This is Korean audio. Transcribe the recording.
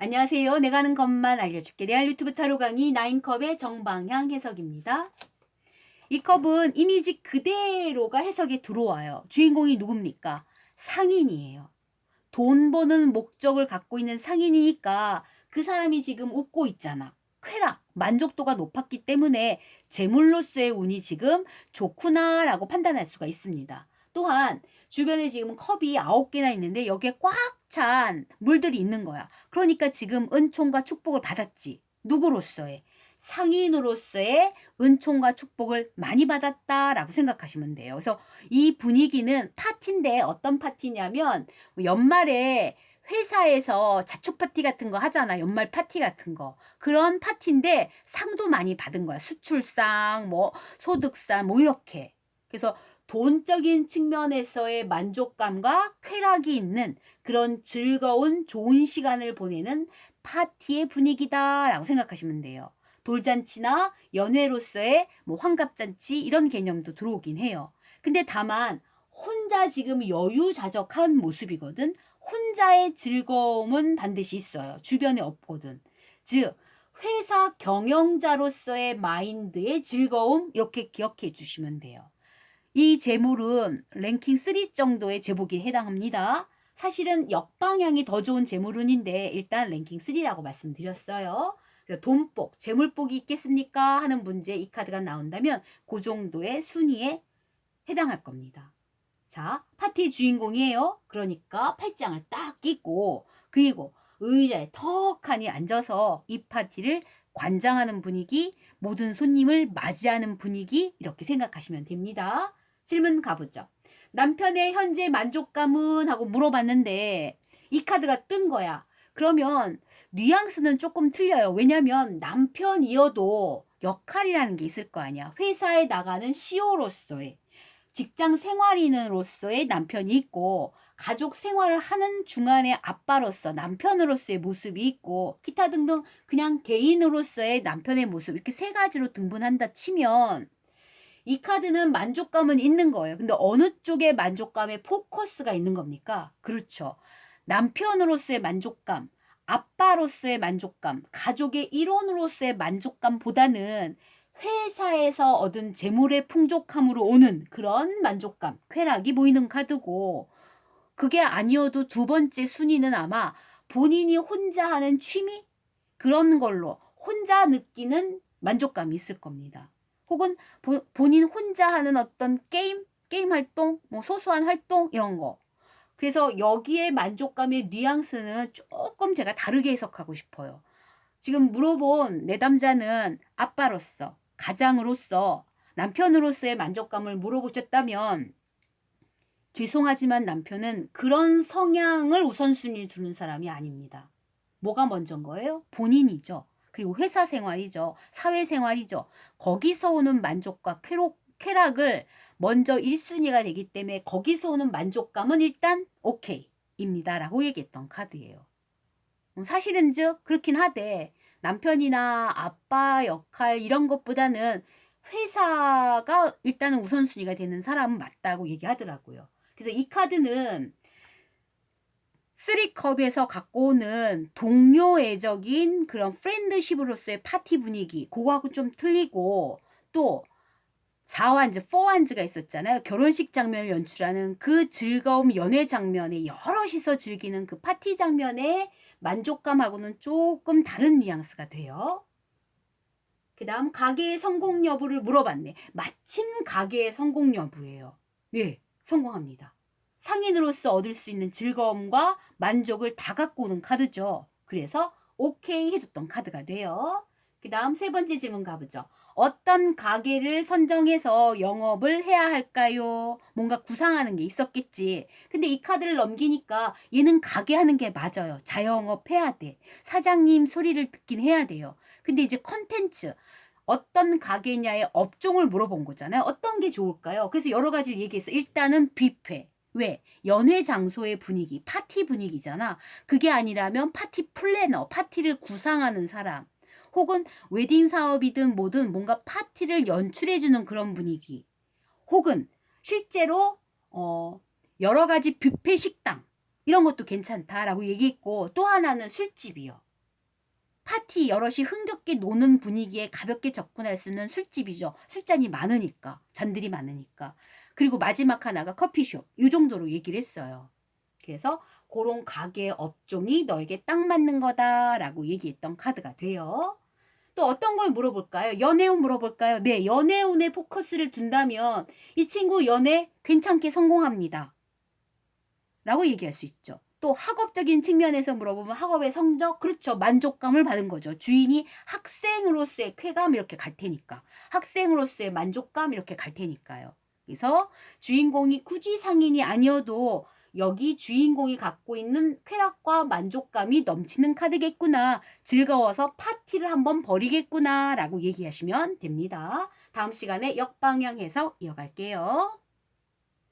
안녕하세요. 내가 하는 것만 알려줄게. 레알 유튜브 타로 강의 나인컵의 정방향 해석입니다. 이 컵은 이미지 그대로가 해석에 들어와요. 주인공이 누굽니까? 상인이에요. 돈 버는 목적을 갖고 있는 상인이니까 그 사람이 지금 웃고 있잖아. 쾌락, 만족도가 높았기 때문에 재물로서의 운이 지금 좋구나라고 판단할 수가 있습니다. 또한 주변에 지금 컵이 아홉 개나 있는데 여기에 꽉 찬 물들이 있는 거야. 그러니까 지금 은총과 축복을 받았지. 누구로서의? 상인으로서의 은총과 축복을 많이 받았다라고 생각하시면 돼요. 그래서 이 분위기는 파티인데 어떤 파티냐면 연말에 회사에서 자축 파티 같은 거 하잖아. 연말 파티 같은 거. 그런 파티인데 상도 많이 받은 거야. 수출상, 뭐 소득상, 뭐 이렇게. 그래서 돈적인 측면에서의 만족감과 쾌락이 있는 그런 즐거운 좋은 시간을 보내는 파티의 분위기다라고 생각하시면 돼요. 돌잔치나 연회로서의 뭐 환갑잔치 이런 개념도 들어오긴 해요. 근데 다만 혼자 지금 여유자적한 모습이거든. 혼자의 즐거움은 반드시 있어요. 주변에 없거든. 즉 회사 경영자로서의 마인드의 즐거움 이렇게 기억해 주시면 돼요. 이 재물은 랭킹 3 정도의 제복에 해당합니다. 사실은 역방향이 더 좋은 재물운인데 일단 랭킹 3라고 말씀드렸어요. 돈복, 재물복이 있겠습니까? 하는 문제 이 카드가 나온다면 그 정도의 순위에 해당할 겁니다. 자, 파티 주인공이에요. 그러니까 팔짱을 딱 끼고 그리고 의자에 턱하니 앉아서 이 파티를 관장하는 분위기, 모든 손님을 맞이하는 분위기 이렇게 생각하시면 됩니다. 질문 가보죠. 남편의 현재 만족감은 하고 물어봤는데 이 카드가 뜬 거야. 그러면 뉘앙스는 조금 틀려요. 왜냐면 남편이어도 역할이라는 게 있을 거 아니야. 회사에 나가는 CEO로서의 직장 생활인으로서의 남편이 있고 가족 생활을 하는 중간에 아빠로서 남편으로서의 모습이 있고 기타 등등 그냥 개인으로서의 남편의 모습 이렇게 세 가지로 등분한다 치면 이 카드는 만족감은 있는 거예요. 근데 어느 쪽에 만족감에 포커스가 있는 겁니까? 그렇죠. 남편으로서의 만족감, 아빠로서의 만족감, 가족의 일원으로서의 만족감보다는 회사에서 얻은 재물의 풍족함으로 오는 그런 만족감, 쾌락이 보이는 카드고 그게 아니어도 두 번째 순위는 아마 본인이 혼자 하는 취미 그런 걸로 혼자 느끼는 만족감이 있을 겁니다. 혹은 보, 본인 혼자 하는 어떤 게임, 게임 활동, 뭐 소소한 활동 이런 거. 그래서 여기에 만족감의 뉘앙스는 조금 제가 다르게 해석하고 싶어요. 지금 물어본 내담자는 아빠로서, 가장으로서, 남편으로서의 만족감을 물어보셨다면 죄송하지만 남편은 그런 성향을 우선순위를 두는 사람이 아닙니다. 뭐가 먼저인 거예요? 본인이죠. 그리고 회사 생활이죠. 사회 생활이죠. 거기서 오는 만족과 쾌록, 쾌락을 먼저 1순위가 되기 때문에 거기서 오는 만족감은 일단 오케이 입니다. 라고 얘기했던 카드예요. 음, 사실은 즉 그렇긴 하되 남편이나 아빠 역할 이런 것보다는 회사가 일단은 우선순위가 되는 사람은 맞다고 얘기하더라고요. 그래서 이 카드는 쓰리컵에서 갖고 오는 동료애적인 그런 프렌드십으로서의 파티 분위기 그거하고 좀 틀리고 또 4완즈, 4완즈가 있었잖아요. 결혼식 장면을 연출하는 그 즐거움 연애 장면에 여럿이서 즐기는 그 파티 장면의 만족감하고는 조금 다른 뉘앙스가 돼요. 그 다음 가게의 성공 여부를 물어봤네. 마침 가게의 성공 여부예요. 네, 성공합니다. 상인으로서 얻을 수 있는 즐거움과 만족을 다 갖고 오는 카드죠. 그래서 오케이 해줬던 카드가 돼요. 그 다음 세 번째 질문 가보죠. 어떤 가게를 선정해서 영업을 해야 할까요? 뭔가 구상하는 게 있었겠지. 근데 이 카드를 넘기니까 얘는 가게 하는 게 맞아요. 자영업 해야 돼. 사장님 소리를 듣긴 해야 돼요. 근데 이제 컨텐츠. 어떤 가게냐의 업종을 물어본 거잖아요. 어떤 게 좋을까요? 그래서 여러 가지를 얘기해서 일단은 뷔페. 왜? 연회 장소의 분위기, 파티 분위기잖아. 그게 아니라면 파티 플래너, 파티를 구상하는 사람. 혹은 웨딩 사업이든 뭐든 뭔가 파티를 연출해주는 그런 분위기. 혹은 실제로, 어, 여러 가지 뷔페 식당. 이런 것도 괜찮다라고 얘기했고, 또 하나는 술집이요. 파티 여럿이 흥겹게 노는 분위기에 가볍게 접근할 수 있는 술집이죠. 술잔이 많으니까, 잔들이 많으니까. 그리고 마지막 하나가 커피숍. 이 정도로 얘기를 했어요. 그래서 그런 가게 업종이 너에게 딱 맞는 거다라고 얘기했던 카드가 돼요. 또 어떤 걸 물어볼까요? 연애운 물어볼까요? 네, 연애운에 포커스를 둔다면 이 친구 연애 괜찮게 성공합니다. 라고 얘기할 수 있죠. 또 학업적인 측면에서 물어보면 학업의 성적, 그렇죠. 만족감을 받은 거죠. 주인이 학생으로서의 쾌감 이렇게 갈 테니까. 학생으로서의 만족감 이렇게 갈 테니까요. 그래서 주인공이 굳이 상인이 아니어도 여기 주인공이 갖고 있는 쾌락과 만족감이 넘치는 카드겠구나. 즐거워서 파티를 한번 벌이겠구나. 라고 얘기하시면 됩니다. 다음 시간에 역방향 해석 이어갈게요.